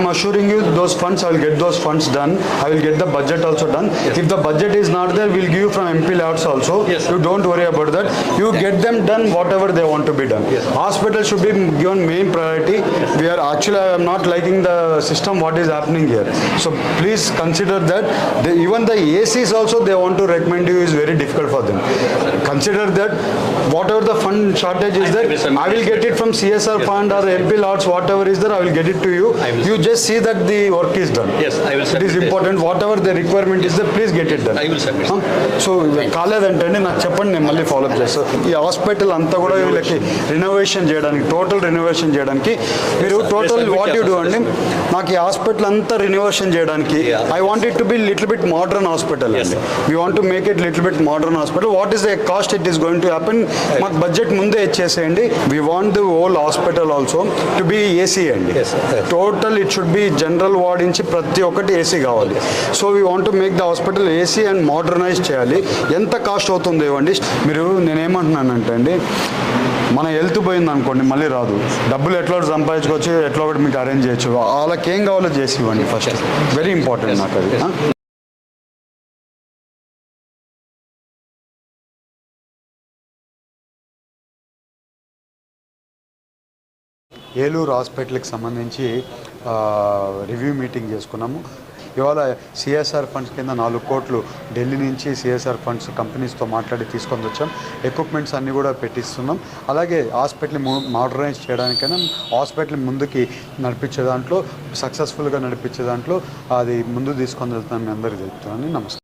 am assuring you those funds, I will get those funds done. I will get the budget also done. If the budget is not there, we'll give you from MP layouts also. Yes. You don't worry about that. You get them done whatever they want to be done. Yes. Hospital should be given main priority. We are actually, I am not liking the system what is happening here. So please consider that. The, even the ACs also they want to recommend you is very difficult for them. Consider that whatever the fund shortage is there, I will get it from CSR fund or MP lots, whatever is there, I will get it to you. You just see that the work is done. Yes, I will It is important, whatever the requirement is there, please get it done. I will submit. Huh? So కాలేదంటే నాకు చెప్పండి నేను మళ్ళీ follow up చేస్తాను ఈ hospital అంతా కూడా వీళ్ళకి renovation చేయడానికి టోటల్ రినోవేషన్ చేయడానికి మీరు టోటల్ వాట్ యూ డూ అండి నాకు ఈ హాస్పిటల్ అంతా రినోవేషన్ చేయడానికి. I want it to be little bit modern hospital అండి. We want to make it little bit modern hospital what is the cost it is going to happen మాకు budget ముందే ఇచ్చేసేయండి we want the whole hospital also to be AC అండి. Total it should be general ward నుంచి ప్రతి ఒక్కటి AC కావాలి so we want to make the hospital AC and modernize చేయాలి ఎంత కాస్ట్ అవుతుంది ఇవ్వండి మీరు నేనేమంటున్నానంటే అండి మన హెల్త్ పోయింది అనుకోండి మళ్ళీ రాదు డబ్బులు ఎట్లా సంపాదించుకోవచ్చు ఎట్లా ఒకటి మీకు అరేంజ్ చేయొచ్చు వాళ్ళకి ఏం కావాలో చేసి ఇవ్వండి ఫస్ట్ వెరీ ఇంపార్టెంట్ నాకు అది ఏలూరు హాస్పిటల్కి సంబంధించి రివ్యూ మీటింగ్ చేసుకున్నాము. ఇవాళ సిఎస్ఆర్ ఫండ్స్ కింద నాలుగు కోట్లు ఢిల్లీ నుంచి సిఎస్ఆర్ ఫండ్స్ కంపెనీస్తో మాట్లాడి తీసుకొని వచ్చాం. ఎక్విప్మెంట్స్ అన్నీ కూడా పెట్టిస్తున్నాం. అలాగే హాస్పిటల్ మోడర్నైజ్ చేయడానికైనా హాస్పిటల్ ముందుకి నడిపించే దాంట్లో సక్సెస్ఫుల్గా నడిపించే దాంట్లో అది ముందు తీసుకొని వెళ్తున్నాం మీ అందరికీ చెప్తున్నాను నమస్కారం.